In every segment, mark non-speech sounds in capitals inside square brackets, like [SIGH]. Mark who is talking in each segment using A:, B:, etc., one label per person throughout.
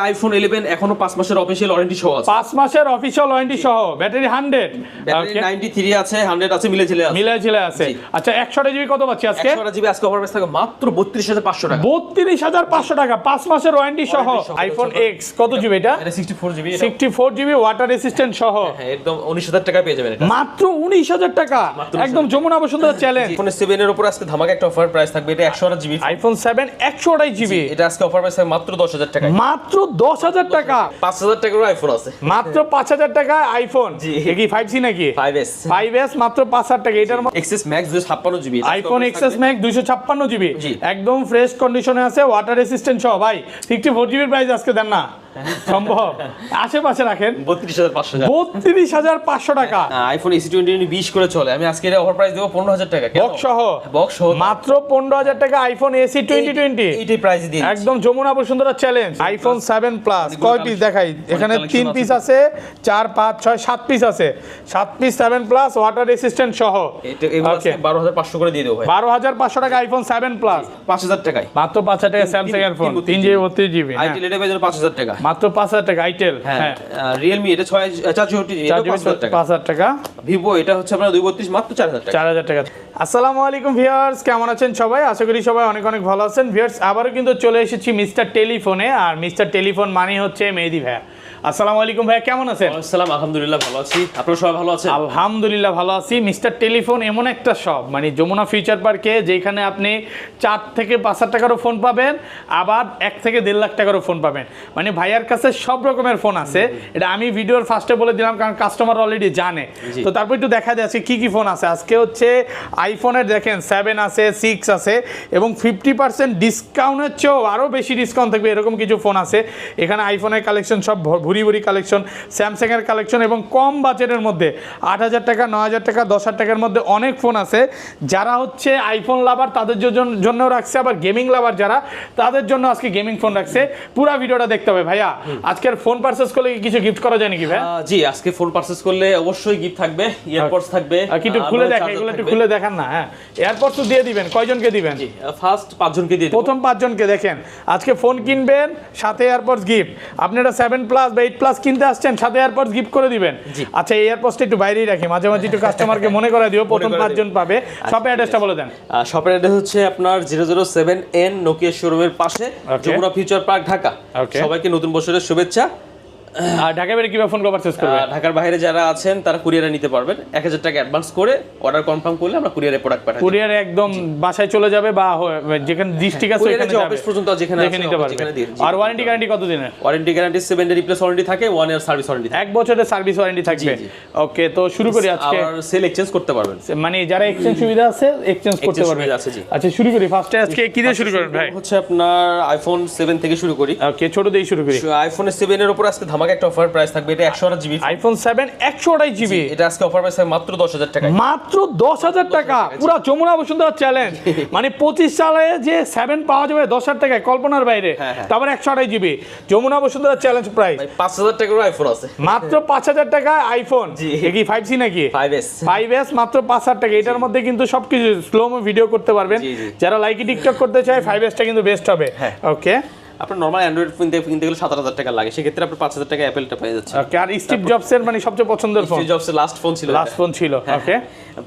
A: IPhone eleven এখনও পাঁচ মাসের অফিসিয়াল ওয়ারেন্টি সহ আছে।
B: পাঁচ মাসের অফিসিয়াল ওয়ারেন্টি সহ battery hundred
A: battery ninety three আছে হান্ড্রেড আছে মিলে ঝিলে আছে।
B: মিলে ঝিলে আছে। আচ্ছা একশো জিবি কত পাচ্ছি আজকে?
A: একশো জিবি আজকে অফার প্রাইস থাকে মাত্র বত্রিশ হাজার পাঁচশো টাকা।
B: বত্রিশ হাজার পাঁচশো টাকা পাঁচ মাসের ওয়ারেন্টি সহ। আইফোন এক্স কত জিবি এটা?
A: এটা sixty four GB
B: sixty four GB water resistant সহ।
A: হ্যাঁ একদম উনিশ হাজার টাকা পেয়ে যাবেন এটা।
B: মাত্র উনিশ হাজার টাকা। একদম Jamuna Bashundhara challenge
A: iPhone seven এর উপর আজকে ধামাকা একটা অফার প্রাইস থাকবে এটা একশো আট জিবি
B: আইফোন সেভেন একশো আড়াই জিবি
A: এটা আজকে অফার প্রাইস মাত্র দশ হাজার টাকা
B: মাত্র দশ হাজার টাকা।
A: পাঁচ হাজার আইফোন আছে।
B: মাত্র পাঁচ হাজার টাকা আইফোন কি ফাইভ সি নাকি?
A: ফাইভ এস
B: ফাইভ এস মাত্র পাঁচ হাজার টাকা। এটার
A: এক্সেস ম্যাক্স দুশো ছাপ্পান্ন জিবি
B: আইফোন এক্সেস ম্যাক্স ছাপ্পান্ন জিবি একদম ফ্রেশ কন্ডিশনে আছে ওয়াটার রেসিস্ট্যান্ট সহ। ভাই সিক্সটি ফোর জিবির প্রাইস আজকে দেন না। সম্ভব। আশেপাশে রাখেন।
A: বত্রিশ হাজার পাঁচশো
B: বত্রিশ হাজার পাঁচশো টাকা।
A: আইফোন এসি টোয়েন্টি বিশ করে চলে। আমি আজকে এটা অফার প্রাইস দেবো পনেরো হাজার টাকা
B: বক্স সহ
A: বক্স সহ
B: মাত্র পনেরো হাজার টাকা আইফোন এসি টোয়েন্টি টোয়েন্টি
A: এইটাই প্রাইস দিয়ে
B: একদম Jamuna Bashundhara challenge iPhone seven plus কয় পিস দেখাই। এখানে তিন পিস আছে চার পাঁচ ছয় সাত পিস আছে। সাত piece seven plus water resistant সহ।
A: বারো হাজার পাঁচশো করে দিয়ে দেবো
B: বারো হাজার পাঁচশো টাকা আইফোন সেভেন প্লাস
A: পাঁচ হাজার টাকায়।
B: মাত্র পাঁচ হাজার টাকা স্যামসাং এর ফোন
A: তিন-
B: জিবি। বত্রিশ জিবি
A: আইটেল এটা পেয়ে যাবে পাঁচ হাজার টাকা।
B: মাত্র পাঁচ হাজার টাকা আইটেল
A: হ্যাঁ
B: Realme
A: রিয়েলমি এটা ছয় চার চৌষট্টি
B: চার
A: এটা
B: জিবি
A: পাঁচ হাজার টাকা। ভিভো এটা হচ্ছে আপনার দুই বত্রিশ মাত্র চার হাজার টাকা।
B: চার হাজার টাকা। আসসালামু আলাইকুম ভিউয়ার্স কেমন আছেন সবাই? আশা করি সবাই অনেক অনেক ভালো আছেন। ভিউয়ার্স আবারও কিন্তু চলে এসেছি মিস্টার টেলিফোনে আর মিস্টার টেলিফোন মানে হচ্ছে মেহেদি ভাইয়া। আসসালামু আলাইকুম ভাইয়া কেমন আছেন?
A: আসসালাম আলহামদুলিল্লাহ ভালো আছি। আপনারা সবাই ভালো আছেন?
B: আলহামদুলিল্লাহ ভালো আছি। মিস্টার টেলিফোন এমন একটা শপ মানে যমুনা ফিউচার পার্কে যেখানে আপনি চার থেকে পাঁচ হাজার টাকারও ফোন পাবেন আবার এক থেকে দেড় লাখ টাকারও ফোন পাবেন। মানে ভাইয়ার কাছে সব রকমের ফোন আছে। এটা আমি ভিডিওর ফার্স্টে বলে দিলাম কারণ কাস্টমার অলরেডি জানে। তো তারপর একটু দেখা যাচ্ছে কি কি ফোন আছে? আজকে হচ্ছে আইফোনের দেখেন সেভেন আছে সিক্স আছে এবং ফিফটি পার্সেন্ট ডিসকাউন্টের চেয়েও আরও বেশি ডিসকাউন্ট থাকবে এরকম কিছু ফোন আছে। এখানে আইফোনের কালেকশন সব ভুরি ভুরি কালেকশন স্যামসাংয়ের কালেকশন এবং কম বাজেটের মধ্যে আট হাজার টাকা ন হাজার টাকা দশ হাজার টাকার মধ্যে অনেক ফোন আছে। যারা হচ্ছে আইফোন লাভার তাদের জন- জন্যও রাখছে আবার গেমিং লাভার যারা তাদের জন্য আজকে গেমিং ফোন রাখছে। পুরো ভিডিওটা দেখতে হবে ভাইয়া। আজকের ফোন পারচেস করলে কিছু গিফট করা যায় নাকি ভাই
A: জি আজকে ফোন পারচেস করলে অবশ্যই গিফট থাকবে ইয়ারপডস থাকবে
B: আর কি একটু খুলে
A: আমাদের
B: দেখা
A: charger
B: এগুলো একটু
A: থাকবে।
B: খুলে দেখান না হ্যাঁ। এয়ারপড তো দিয়ে দিবেন কয়জনকে দিবেন?
A: জি ফার্স্ট পাঁচজনকে দিয়ে
B: প্রথম পাঁচজনকে দেখেন। আজকে ফোন কিনবেন সাথে এয়ারপডস গিফট আপনারা সেভেন প্লাস বা এইট প্লাস কিনতে আসছেন সাথে এয়ারপোর্ট গিফট করে দিবেন। আচ্ছা এই এয়ারপডসটা একটু বাইরেই রাখি মাঝে মাঝে একটু কাস্টমারকে মনে করে দিও প্রথম পাঁচজন পাবে। শপের অ্যাড্রেসটা বলে দেন।
A: শপের অ্যাড্রেস হচ্ছে আপনার zero zero seven N Nokia শোরুমের পাশে. Jamuna future park Dhaka. সবাইকে নতুন বছরের শুভেচ্ছা।
B: আর ঢাকা বেড়ে কীভাবে ফোন করবে?
A: ঢাকার বাইরে যারা আছেন তারা কুরিয়ারে নিতে পারবেন। এক হাজার টাকা অ্যাডভান্স করে অর্ডার কনফার্ম করলে আমরা কুরিয়ারে প্রোডাক্ট পাঠাই
B: কুরিয়ারে একদম বাসায় চলে যাবে বা যেখানে ডিস্ট্রিক্ট আছে
A: কুরিয়ারে
B: ওখানে যাবে।
A: অফিস পর্যন্ত যেখানে আছে,
B: নিতে পারবে। আর ওয়ারেন্টি গ্যারান্টি কত দিনের
A: warranty guarantee seven day replace warranty থাকে ওয়ান ইয়ার সার্ভিস ওয়ারেন্টি
B: এক বছরের সার্ভিস ওয়ারেন্টি থাকবে। ওকে তো শুরু করি আজকে।
A: আবার সেল এক্সচেঞ্জ করতে পারবেন।
B: মানে যারা এক্সচেঞ্জ সুবিধা আছে এক্সচেঞ্জ করতে পারবে।
A: আছে।
B: আচ্ছা শুরু করি ফার্স্টে আজকে কি দিয়ে শুরু করেন ভাই?
A: হচ্ছে আপনার আইফোন সেভেন থেকে শুরু করি।
B: ওকে ছোট দিয়ে শুরু করি।
A: আইফোন সেভেন এর উপর আজকে ধামাকা একটা অফার প্রাইস থাকবে এটা একশো আট জিবি
B: আইফোন সেভেন একশো আড়াই জিবি
A: এটা আজকে অফার প্রাইস মাত্র দশ হাজার টাকা
B: মাত্র দশ হাজার টাকা। পুরো যমুনা বসুন্ধরা চ্যালেঞ্জ [LAUGHS] মানে পঁচিশ সালে যে সেভেন পাওয়া যাবে দশ হাজার টাকায় কল্পনার বাইরে
A: হ্যাঁ, হ্যাঁ।
B: তারপর একশো GB Jamuna Bashundhara challenge price
A: পাঁচ হাজার টাকারও আইফোন আছে।
B: মাত্র পাঁচ হাজার টাকা আইফোন
A: জি।
B: কি ফাইভ সি নাকি?
A: ফাইভ এস
B: ফাইভ এস মাত্র পাঁচ হাজার টাকা। এটার মধ্যে কিন্তু সবকিছু স্লোমো ভিডিও করতে পারবেন। যারা লাইকি টিকটক করতে চায় ফাইভ এসটা কিন্তু বেস্ট হবে।
A: হ্যাঁ।
B: ওকে
A: আপনার নর্মাল অ্যান্ড্রয়েড ফোন দিয়ে কিনতে গেলে সাত হাজার টাকা লাগে। সেক্ষেত্রে আপনার পাঁচ হাজার টাকা অ্যাপেলটা পেয়ে যাচ্ছে
B: আর স্টিভ জবসের মানে সবচেয়ে পছন্দের ফোন
A: স্টিভ জবসের লাস্ট ফোন ছিল
B: লাস্ট ফোন ছিল ওকে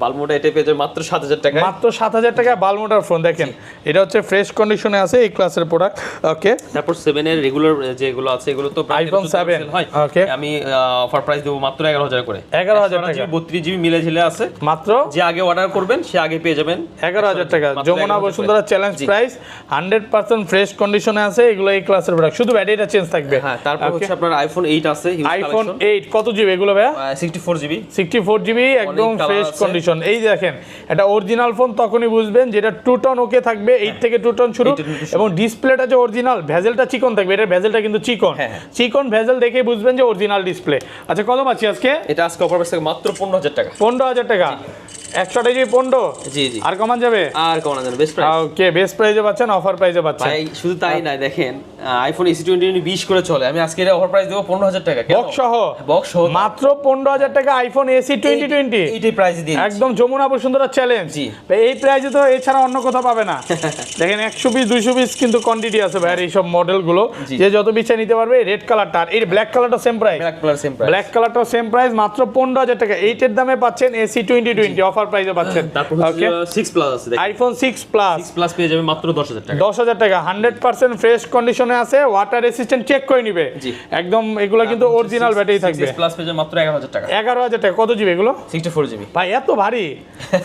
A: বালমোটা এটা পেয়ে যাবে মাত্র সাত হাজার টাকা
B: মাত্র সাত হাজার টাকা বালমোটার ফোন দেখেন এটা হচ্ছে ফ্রেশ কন্ডিশনে আছে এই ক্লাসের প্রোডাক্ট ওকে
A: তারপর সেভেন এর রেগুলার যেগুলো আছে এগুলো তো প্রায়
B: iPhone
A: 1300
B: 7
A: sell হয়।
B: Okay.
A: আমি অফার প্রাইস দেবো মাত্র এগারো হাজার করে।
B: 11,000 টাকা।
A: বত্রিশ জিবি মিলে ঝিলে আছে।
B: মাত্র?
A: যে আগে অর্ডার করবেন সে আগে পেয়ে যাবেন।
B: এগারো হাজার টাকা। Jamuna Bashundhara challenge price hundred percent fresh কন্ডিশনে আছে এগুলো এই ক্লাসের প্রোডাক্ট শুধু ব্যাটারিটা চেঞ্জ থাকবে।
A: হ্যাঁ তারপর হচ্ছে আপনার আইফোন এইট আছে
B: আইফোন এইট কত জিবি এগুলো ভাইয়া?
A: Sixty four GB
B: sixty four GB একদম ফ্রেশ
A: আছে।
B: কন্ডিশন এই দেখেন এটা অরিজিনাল ফোন তখনই বুঝবেন যেটা টু টন ওকে থাকবে এইট থেকে টু টন শুরু। এবং ডিসপ্লেটা যে অরিজিনাল ভেজেলটা চিকন থাকবে এটা ভেজেলটা কিন্তু চিকন।
A: হ্যাঁ, হ্যাঁ।
B: চিকন ভেজেল দেখে বুঝবেন যে অরিজিনাল ডিসপ্লে আচ্ছা কত পাচ্ছি আজকে?
A: এটা আজকে অফার মাত্র পনেরো হাজার টাকা।
B: পনেরো হাজার টাকা।
A: জি জি।
B: আর কমান যাবে?
A: আর কেমন আছেন বেস্ট প্রাইস
B: ওকে বেস্ট প্রাইজে পাচ্ছেন অফার প্রাইজে পাচ্ছেন।
A: ভাই শুধু তাই না দেখেন আইফোন এসি টোয়েন্টি বিশ করে চলে। আমি আজকে এটা অফার প্রাইস দেবো টাকা
B: বক্স সহ?
A: বক্স সহ।
B: মাত্র পনেরো হাজার টাকা আইফোন এসি
A: এইটাই প্রাইস দিয়ে
B: একদম যমুনা বসুন্ধরা চ্যালেঞ্জ
A: জি।
B: এই তো এছাড়া অন্য কোথাও পাবে না। [LAUGHS] দেখেন একশো পিস দুইশো পিস কিন্তু কোয়ান্টিটি আছে ভাইয়ের এইসব মডেলগুলো। যে যত পিস নিতে পারবে রেড কালারটা আর এই ব্ল্যাক কালারটা same price
A: black colour same price
B: black কালারটাও সেম প্রাইস মাত্র পনেরো হাজার টাকা। এইটের দামে পাচ্ছেন এসি টোয়েন্টি টোয়েন্টি অফার প্রাইসে পাচ্ছেন।
A: তারপর
B: ওকে
A: সিক্স প্লাস আছে দেখেন।
B: IPhone six plus
A: six plus পেয়ে যাবে মাত্র দশ হাজার টাকা।
B: দশ হাজার টাকা। হান্ড্রেড পার্সেন্ট ফ্রেশ কন্ডিশনে আছে ওয়াটার রেসিস্ট্যান্ট চেক করে নিবে।
A: জি।
B: একদম এগুলো কিন্তু অরিজিনাল ব্যাটারি থাকবে।
A: 6 প্লাস পেয়ে যাবে মাত্র এগারো হাজার টাকা।
B: এগারো হাজার টাকা। কত জিবি এগুলো?
A: সিক্সটি ফোর জিবি
B: ভাই এত ভারী।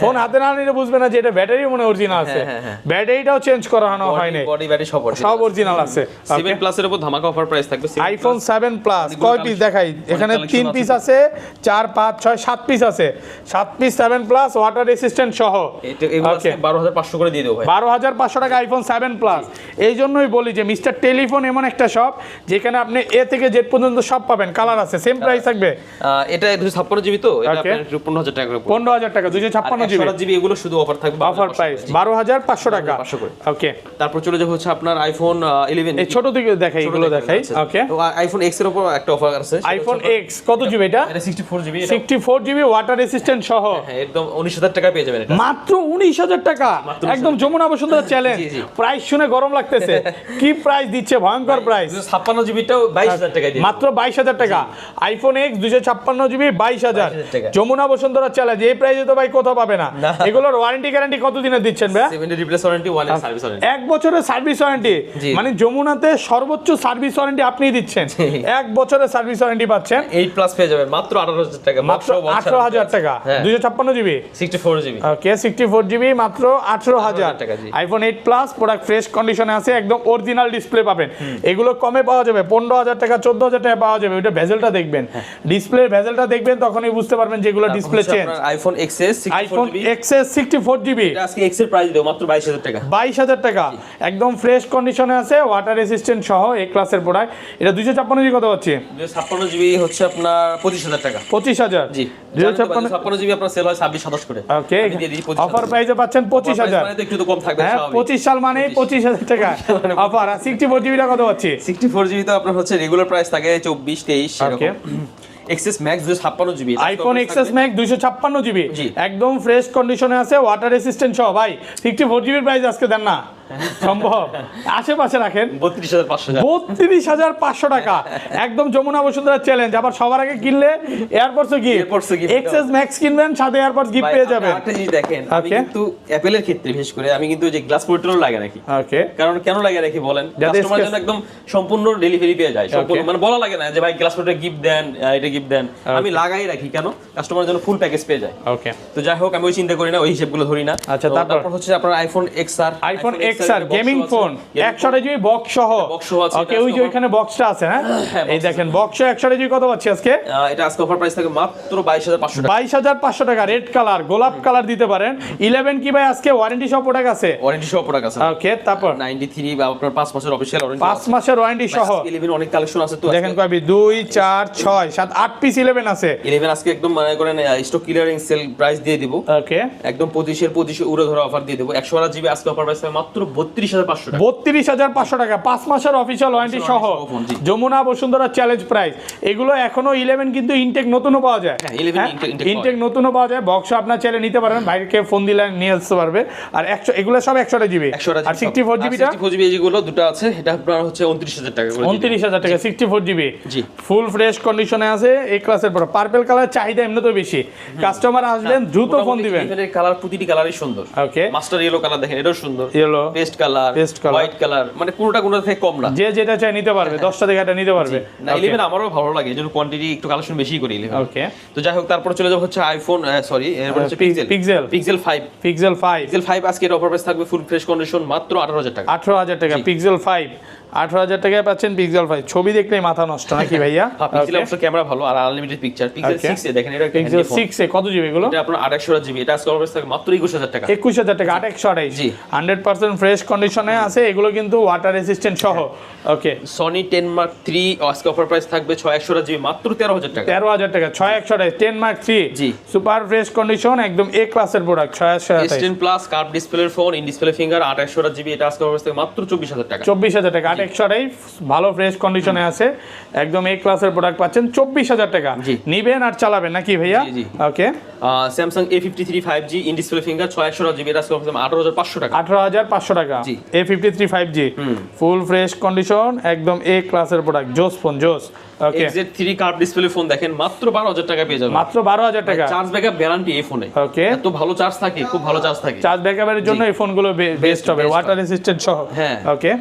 B: ফোন হাতে না নিলে বুঝবে না যে এটা ব্যাটারি মনে অরিজিনাল আছে
A: হ্যাঁ, হ্যাঁ, হ্যাঁ।
B: ব্যাটারিটাও চেঞ্জ করানো হয়নি।
A: বডি ব্যাটারি সব
B: সব অরিজিনাল আছে।
A: 7 প্লাস এর উপর ধামাকা অফার প্রাইস থাকবে।
B: আইফোন সেভেন প্লাস কয় পিস দেখাই। এখানে
A: collection
B: তিন পিস আছে চার পাঁচ ছয় সাত পিস আছে। সাত piece seven plus water resistant সহ.
A: বারো হাজার পাঁচশো করে দিয়ে দেবো
B: বারো হাজার পাঁচশো টাকা আইফোন সেভেন প্লাস এই জন্যই বলি যে মিস্টার টেলিফোন এমন একটা শপ যেখানে আপনি এ থেকে জেড পর্যন্ত সব পাবেন। কালার আছে সেম প্রাইস থাকবে।
A: এটা দুশো ছাপ্পান্ন জিবি তো? পনেরো হাজার টাকা
B: পনেরো হাজার টাকা দুশো ছাপ্পান্ন জিবি
A: জিবি এগুলো শুধু অফার থাকবে
B: অফার প্রাইস বারো হাজার পাঁচশো টাকা।
A: 500 করে।
B: ওকে
A: তারপর চলে যাব হচ্ছে আপনার আইফোন ইলেভেন
B: এই ছোট দিকে দেখাই এগুলো দেখাই। ওকে
A: আইফোন এক্সের উপর একটা অফার আছে।
B: আইফোন এক্স কত জিবি এটা?
A: এটা sixty four GB
B: sixty four GB water resistant সহ
A: হ্যাঁ একদম উনিশ হাজার টাকা পেয়ে যাবেন
B: মাত্র উনিশ হাজার টাকা। একদম যমুনা বসুন্ধরা চ্যালেঞ্জ। প্রাইস শুনে গরম লাগতেছে। কি প্রাইস দিচ্ছে? ভয়ঙ্কর প্রাইস
A: ছাপ্পান্ন জিবিটাও বাইশ হাজার টাকা
B: মাত্র বাইশ হাজার টাকা। আইফোন এক্স দুশো ছাপ্পান্ন জিবি বাইশ হাজার। যমুনা বসুন্ধরা চ্যালেঞ্জ এই প্রাইসে তো ভাই কোথাও পাবে না। এগুলোর ওয়ারেন্টি গ্যারান্টি কত দিনের দিচ্ছেন ভাই
A: replace warranty one service warranty
B: এক বছরের সার্ভিস ওয়ারেন্টি মানে যমুনাতে সর্বোচ্চ সার্ভিস ওয়ারেন্টি আপনিই দিচ্ছেন। এক বছরের সার্ভিস ওয়ারেন্টি পাচ্ছেন।
A: এইট প্লাস পেয়ে যাবেন। মাত্র আঠারো হাজার টাকা
B: মাত্র আঠারো হাজার টাকা।
A: হ্যাঁ।
B: দুশো ছাপ্পান্ন GB
A: sixty four GB
B: okay sixty four GB মাত্র আঠারো হাজার
A: টাকা, জি।
B: IPhone eight plus product fresh কন্ডিশনে আছে একদম অরিজিনাল ডিসপ্লে পাবেন। এগুলো কমে পাওয়া যাবে পনেরো হাজার টাকা চোদ্দ হাজার টাকা পাওয়া যাবে ওইটা ভেজেলটা দেখবেন।
A: হ্যাঁ।
B: ডিসপ্লের ভেজেলটা দেখবেন তখনই বুঝতে পারবেন যেগুলো display change
A: iPhone XS
B: iPhone XS sixty
A: আজকে এক্সের প্রাইস দেবো মাত্র টাকা।
B: বাইশ হাজার টাকা। একদম ফ্রেশ কন্ডিশনে আছে ওয়াটার রেসিস্ট্যান্ট সহ এ ক্লাসের প্রোডাক্ট এটা জিবি কত হচ্ছে?
A: ছাপ্পান্ন জিবি হচ্ছে আপনার পঁচিশ হাজার টাকা। জি। জিবি আপনার সেল হয় ছাব্বিশ সাতাশ করে।
B: ওকে
A: আমি দিয়ে দিই 25,000
B: অফার প্রাইসে পাচ্ছেন পঁচিশ হাজার।
A: মানে একটু তো কম থাকবে
B: হ্যাঁ সাল মানে টাকা অফার কত
A: জিবি তো আপনার হচ্ছে রেগুলার প্রাইস থাকে. এক্সেস ম্যাক্স দুশো ছাপ্পান্ন জিবি
B: আইফোন ম্যাক্স ছাপ্পান্ন জিবি একদম ফ্রেশ কন্ডিশনে আছে ওয়াটার রেসিস্ট্যান্ট সহ। ভাই সিক্সটি ফোর জিবির প্রাইস আজকে দেন না। সম্ভব। আশেপাশে রাখেন।
A: বত্রিশ হাজার পাঁচশো
B: বত্রিশ হাজার পাঁচশো টাকা। একদম যমুনা বসুন্ধরা চ্যালেঞ্জ আবার সবার আগে কিনলে এয়ারপোর্টস গিফট এক্সএস ম্যাক্স কিনবেন সাথে এয়ারপোর্টস গিফট পেয়ে যাবেন।
A: একটা জিনিস দেখেন আমি কিন্তু অ্যাপেলের ক্ষেত্রে বিশেষ করে আমি কিন্তু যে গ্লাস প্রোটেক্টর লাগে রাখি।
B: ওকে
A: কারণ কেন লাগে রাখি বলেন? কাস্টমার একদম সম্পূর্ণ ডেলিভারি পেয়ে যায়। সম্পূর্ণ মানে বলা লাগে না যে ভাই গ্লাস প্রোটেক্টর গিফট দেন এটা গিফট দেন। আমি লাগাই রাখি কেন? কাস্টমার যেন ফুল প্যাকেজ পেয়ে যায়।
B: ওকে
A: তো যাই হোক আমি ওই চিন্তা করি না ওই হিসেবগুলো ধরি না।
B: আচ্ছা, তারপর?
A: হচ্ছে আপনার iPhone X R
B: iPhone X R gaming phone একশো জিবি বক্স সহ।
A: সহ আছে,
B: ওকে ওই যে ওইখানে বক্সটা আছে হ্যাঁ? এই দেখেন বক্স একশো জিবি কত পাচ্ছি আজকে?
A: এটা আজকে অফার প্রাইস থাকে মাত্র বাইশ হাজার পাঁচশো টাকা।
B: বাইশ হাজার পাঁচশো টাকা রেড কালার গোলাপ কালার দিতে পারেন। ইলেভেন কি ভাই আজকে? ওয়ারেন্টি সহ প্রোডাক্ট আছে?
A: ওয়ারেন্টি সহ প্রোডাক্ট আছে।
B: ওকে তারপর?
A: নাইনটি থ্রি বা আপনার পাঁচ মাসের অফিসিয়াল ওয়ারেন্টি
B: পাঁচ মাসের ওয়ারেন্টি সহ।
A: ইলেভেন অনেক কালেকশন আছে তো
B: দেখেন কবি দুই চার ছয় সাত আট পিস ইলেভেন আছে।
A: ইলেভেন আজকে একদম মানে করেন স্টক ক্লিয়ারিং সেল প্রাইস দিয়ে দিব।
B: ওকে
A: একদম পঁচিশের পঁচিশে উড়ে ধরা অফার দিয়ে দেবো। একশো আট জিবি আজকে অফার প্রাইস মাত্র বত্রিশ হাজার পাঁচশো টাকা।
B: বত্রিশ হাজার পাঁচশো টাকা পাঁচ মাসের অফিসিয়াল ওয়ারেন্টি সহ। যমুনা বসুন্ধরা চ্যালেঞ্জ প্রাইস এগুলো এখনও ইলেভেন কিন্তু ইনটেক নতুনও পাওয়া যায়।
A: হ্যাঁ, 11 intake- intake
B: ইনটেক নতুনও পাওয়া যায়। বক্স আপনার চাইলে নিতে পারেন বাইরে ফোন দিলে নিয়ে আসতে পারবে। আর একশো এগুলো সব একশোটা জিবি আর সিক্সটি ফোর জিবিটা
A: ফোর জিবি যেগুলো দুটো আছে এটা আপনার হচ্ছে উনত্রিশ হাজার টাকা
B: উনত্রিশ হাজার টাকা সিক্সটি ফোর জিবি
A: জি।
B: ফুল ফ্রেশ কন্ডিশনে আছে এই ক্লাসের পর পার্পেল কালার চাহিদা এমনি তো বেশি কাস্টমার আসবেন দ্রুত ফোন দিবেন।
A: কালার প্রতিটি কালারই সুন্দর।
B: ওকে
A: মাস্টার ইয়েলো কালার দেখেন এটাও সুন্দর।
B: Yellow
A: paste colour
B: paste colour
A: white colour মানে কোনোটা কোনটা থেকে কম না।
B: যে যেটা চাই নিতে পারবে দশটা থেকে একটা নিতে পারবে।
A: না ইলেভেন আমারও ভালো লাগে এই কোয়ান্টিটি একটু কালেকশন বেশি করি
B: ওকে
A: তো যাই হোক তারপর চলে যাব হচ্ছে আইফোন সরি এরপর হচ্ছে pixel
B: pixel
A: pixel five
B: pixel five
A: pixel five আজকে এর অফার প্রাইস থাকবে ফুল ফ্রেশ কন্ডিশন মাত্র আঠারো হাজার টাকা।
B: আঠারো হাজার টাকা পিক্সেল ফাইভ আঠারো হাজার টাকায় পাচ্ছেন পিক্সেল ফাইভ ছবি দেখলেই মাথা নষ্ট নাকি ভাইয়া?
A: ক্যামেরা ভালো আর আনলিমিটেড পিকচার পিক্সেল
B: Okay.
A: 6 এ দেখেন এটা
B: পিক্সেল সিক্স এ কত জিবি এগুলো?
A: আপনার 2800 জিবি এটা আজকে থাকে মাত্র 21000 টাকা।
B: একুশ হাজার টাকা একশো আঠাইশ
A: জি।
B: হান্ড্রেড পার্সেন্ট ফ্রেশ কন্ডিশনে আছে এগুলো কিন্তু ওয়াটার রেসিস্ট্যান্ট সহ। ওকে
A: সনি 10 মার্ক 3 আজকে অফার প্রাইস থাকবে 6100 জিবি মাত্র 13000 টাকা।
B: তেরো হাজার টাকা ছয় একশো আঠাইশ টেন মার্ক থ্রি
A: জি।
B: সুপার ফ্রেশ কন্ডিশন একদম এ ক্লাসের প্রোডাক্ট ছয় একশো আঠাইশ
A: S10 প্লাস কার্ভ ডিসপ্লের phone in display finger 2800 GB এটা আজকে অফার থাকে মাত্র 24000 টাকা।
B: চব্বিশ হাজার টাকা একশো আঠাইশ ভালো ফ্রেশ কন্ডিশনে আছে। একদম এ ক্লাসের প্রোডাক্ট পাচ্ছেন চব্বিশ হাজার টাকা। নিবেন আর চালাবেন নাকি ভাইয়া?
A: জি, জি।
B: Okay
A: Samsung A53 5G in display finger 6100 GB এটা আজকে অফার 18500 টাকা।
B: আঠারো হাজার পাঁচশো টাকা।
A: জি।
B: A fifty three five G full fresh condition একদম এ ক্লাসের প্রোডাক্ট জোস ফোন জোস ওকে
A: XZ3 কার্ভ ডিসপ্লে ফোন দেখেন মাত্র 12000 টাকা পেয়ে যাবেন।
B: মাত্র বারো হাজার টাকা।
A: চার্জ ব্যাকআপ গ্যারান্টি এই ফোনে
B: ওকে
A: এত ভালো চার্জ থাকে খুব ভালো চার্জ থাকে।
B: চার্জ ব্যাকআপের জন্য এই ফোনগুলো বেস্ট হবে ওয়াটার রেসিস্ট্যান্ট সহ।
A: হ্যাঁ।
B: ওকে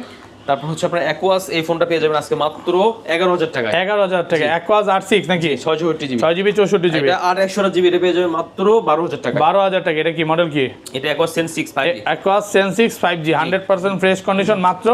A: তারপর হচ্ছে আপনার অ্যাকোয়াস এই ফোনটা পেয়ে যাবেন আজকে মাত্র 11000 টাকায়।
B: এগারো হাজার টাকা একোয়াজ আট সিক্স নাকি?
A: 664 জিবি।
B: ছয় জিবি চৌষট্টি জিবি।
A: আর 100 জিবি এটা পেয়ে যাবেন মাত্র 12000 টাকা
B: বারো হাজার টাকা। এটা কি মডেল কি?
A: এটা Aquos sense 6 5
B: Aquos sense six five G. Hundred percent fresh condition মাত্র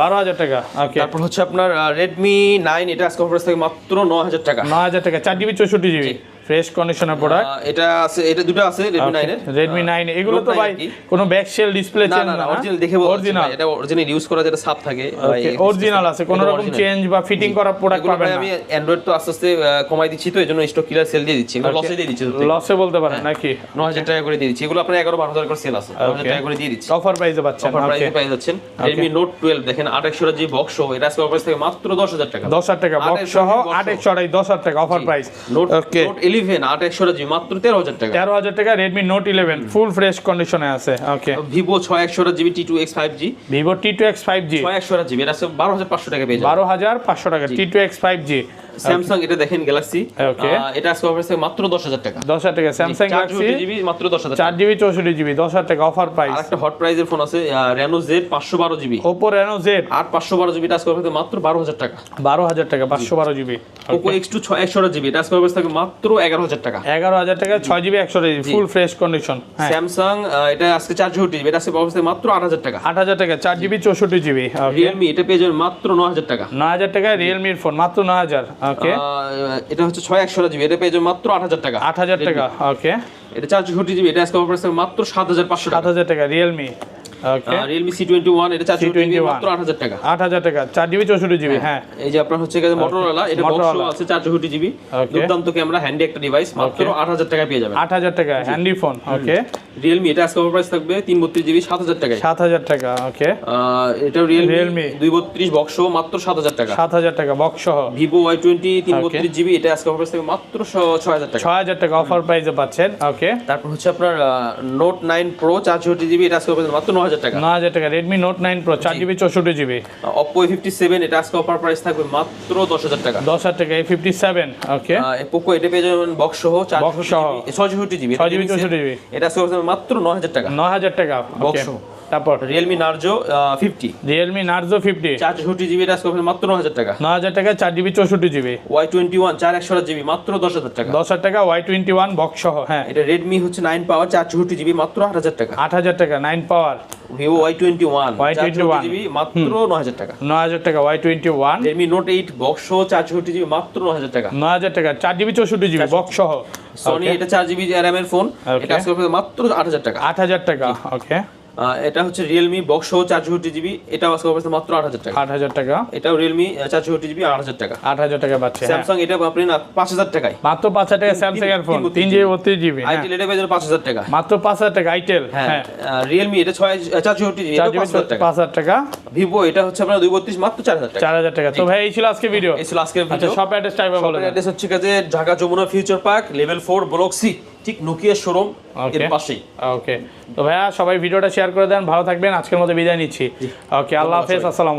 B: বারো হাজার। টাকা। ওকে
A: তারপর হচ্ছে আপনার রেডমি 9 এটা আজকে অফার থাকে মাত্র 9000 টাকা।
B: নয় হাজার টাকা। চার জিবি চৌষট্টি জিবি। ফ্রেশ কন্ডিশনের প্রোডাক্ট
A: এটা আছে এটা দুটো আছে রেডমি 9 এর।
B: রেডমি নাইন এগুলো তো ভাই কোনো ব্যাক সেল ডিসপ্লে চেঞ্জ
A: না অরিজিনাল দেখে বলছি
B: অরিজিনাল
A: এটা অরিজিনাল ইউজ করা যেটা সাপ থাকে ভাই,
B: অরিজিনাল আছে কোনো রকম চেঞ্জ বা ফিটিং করা প্রোডাক্ট পাবেন না।
A: আমি অ্যান্ড্রয়েড তো আস্তে আস্তে কমাই দিচ্ছি তো এই জন্য স্টক ক্লিয়ার সেল দিয়ে দিচ্ছি। লসে দিয়ে দিচ্ছি
B: লসে বলতে পারেন
A: হ্যাঁ।
B: নাকি?
A: ন হাজার টাকা করে দিয়ে দিচ্ছি। এগুলো আপনার এগারো বারো হাজার করে সেল আছে। ন হাজার
B: Okay.
A: টাকা করে দিয়ে দিচ্ছি।
B: অফার প্রাইসে পাচ্ছেন
A: অফার প্রাইসে পেয়ে যাচ্ছেন। রেডমি নোট টুয়েলভ দেখেন আট একশো জি বক্স এটা আজকে অফার থেকে মাত্র দশ হাজার টাকা।
B: দশ হাজার টাকা
A: আট
B: বক্স সহ
A: box
B: আট
A: সহ।
B: একশো আড়াই দশ হাজার টাকা offer price
A: note
B: okay
A: note eleven আট একশো জি মাত্র তেরো হাজার টাকা।
B: তেরো হাজার টাকা Redmi note eleven full fresh কন্ডিশনে আছে ওকে
A: ভিভো ছয় একশো GB T two X five G
B: Vivo T two X five G
A: ছয় একশো জিবি এটা আছে বারো হাজার পাঁচশো টাকা পেয়ে
B: বারো হাজার পাঁচশো টাকা T two X five G
A: Samsung এটা দেখেন গ্যালাক্সি
B: Okay.
A: এটা আজকে অফার থেকে মাত্র দশ হাজার টাকা।
B: দশ হাজার টাকা। স্যামসাং গ্যালাক্সি
A: জিবি মাত্র দশ হাজার
B: চার জিবি চৌষট্টি জিবি দশ হাজার টাকা অফার প্রাইস
A: আর একটা হট প্রাইজের ফোন আছে বারো জিবি।
B: ওপো রেনো জেড
A: আর পাঁচশো বারো জিবি আজকে অফার থেকে মাত্র বারো হাজার টাকা।
B: বারো হাজার টাকা পাঁচশো বারো জিবি।
A: পোকো এক্স টু ছয় একশো জিবি এটা আজকে অফার থাকে মাত্র এগারো হাজার টাকা।
B: এগারো হাজার টাকা ছয় জিবি একশো GB full fresh condition
A: Samsung এটা আজকে চার চৌষট্টি জিবি এটা আজকে অফার থেকে মাত্র আট হাজার টাকা।
B: আট হাজার টাকা চার জিবি চৌষট্টি জিবি। ওকে
A: রিয়েলমি এটা পেয়ে যাবেন মাত্র ন হাজার টাকা।
B: নয় হাজার টাকা রিয়েলমির ফোন মাত্র নয় হাজার। ওকে
A: আহ, এটা হচ্ছে ছয় একশো জিবি এটা পেয়ে মাত্র আট হাজার টাকা।
B: আট হাজার টাকা ওকে
A: এটা চার চৌষট্টি জিবি এটা আজকে মাত্র সাত হাজার পাঁচশো
B: সাত
A: টাকা
B: হাজার টাকা রিয়েলমি
A: টোয়েন্টি ওয়ান এটা চার জিবি মাত্র আট হাজার টাকা।
B: আট হাজার টাকা চার জিবি চৌষট্টি জিবি হ্যাঁ
A: এই যে আপনার হচ্ছে এটা আছে চার চৌষট্টি জিবি. দুর্দান্ত ক্যামেরা হ্যান্ডি একটা ডিভাইস মাত্র আট হাজার টাকা পেয়ে যাবেন।
B: আট হাজার টাকা হ্যান্ডি ফোন ওকে
A: রিয়েলমি এটা আজকে প্রাইস থাকবে তিন বত্রিশ জিবি সাত হাজার টাকায়।
B: সাত হাজার টাকা ওকে
A: এটা
B: Realme।
A: দুই বত্রিশ বক্স মাত্র সাত হাজার টাকা।
B: সাত হাজার টাকা বক্স সহ।
A: ওয়াই টোয়েন্টি তিন জিবি এটা আজকে প্রাইস থাকবে মাত্র ছ- ছয় হাজার টাকা।
B: ছয় হাজার টাকা অফার প্রাইসে পাচ্ছেন ওকে
A: তারপর হচ্ছে আপনার নোট নাইন প্রো চার জিবি এটা আজকে মাত্র ন হাজার টাকা।
B: নয় হাজার টাকা। রেডমি নোট নাইন প্রো চার জিবি চৌষট্টি জিবি
A: অপো ফিফটি সেভেন এটা আজকে অফার প্রাইস থাকবে মাত্র দশ হাজার টাকা।
B: দশ হাজার টাকা এই ফিফটি সেভেন ওকে
A: পোকো এটা পেয়ে যাবেন বক্স সহ চার
B: Box সহ।
A: ছয় জিবি
B: চৌষট্টি জিবি
A: এটা মাত্র নয় হাজার টাকা।
B: নয় হাজার টাকা বক্স
A: সহ।
B: তারপর?
A: Realme Narzo fifty
B: Realme Narzo fifty
A: চার চৌষট্টি জিবি এটা মাত্র ন হাজার টাকা।
B: হাজার টাকা চার জিবি চৌষট্টি জিবি
A: ওয়াই টোয়েন্টি ওয়ান চার একশো জিবি মাত্র দশ হাজার টাকা।
B: দশ হাজার টাকা ওয়াই টোয়েন্টি ওয়ান বক্স সহ হ্যাঁ।
A: এটা রেডমি হচ্ছে নাইন পাওয়ার চার চৌষট্টি জিবি মাত্র আট হাজার টাকা।
B: আট হাজার টাকা nine power
A: Vivo Y twenty one
B: Y21
A: GB মাত্র ন হাজার টাকা।
B: নয় হাজার টাকা Y twenty one
A: Redmi note eight box সহ চার চৌষট্টি জিবি মাত্র ন হাজার টাকা।
B: নয় হাজার টাকা চার জিবি চৌষট্টি জিবি বক্স সহ।
A: সনি এটা চার জিবি এর ফোন এটা মাত্র আট হাজার টাকা।
B: আট হাজার টাকা ওকে
A: এটা হচ্ছে রিয়েলমি বক্স সহ চার চৌষট্টি জিবি এটাও আজকে offer মাত্র আট হাজার টাকা।
B: আট হাজার টাকা।
A: এটাও রিয়েলমি চার চৌষট্টি জিবি আট হাজার টাকা।
B: আট হাজার টাকা পাচ্ছে হ্যাঁ।
A: স্যামসাং এটা আপনি না পাঁচ হাজার টাকায়।
B: মাত্র পাঁচ হাজার টাকা স্যামসাং এর ফোন
A: তিন-
B: জিবি বত্রিশ জিবি হ্যাঁ।
A: আইটেল এটা পেয়ে পাঁচ হাজার টাকা।
B: মাত্র পাঁচ হাজার টাকা আইটেল
A: হ্যাঁ
B: হ্যাঁ।
A: রিয়েলমি এটা ছয় চার চৌষট্টি জিবি এটা পাঁচ হাজার টাকা।
B: পাঁচ হাজার টাকা।
A: ভিভো এটা হচ্ছে আপনার দুই বত্রিশ মাত্র চার হাজার টাকা।
B: চার হাজার টাকা। তো ভাই এই ছিল আজকে ভিডিও
A: এই ছিল
B: আচ্ছা
A: ভিডিও
B: শপ অ্যাড্রেস টাইপে বলে।
A: অ্যাড্রেস হচ্ছে কাজে Dhaka Jamuna future park level four block C ঠিক নোকিয়া শোরুম এর পাশেই।
B: ওকে তো ভাইয়া সবাই ভিডিওটা শেয়ার করে দেন ভালো থাকবেন আজকের মতো বিদায় নিচ্ছি। ওকে আল্লাহ হাফেজ আসসালাম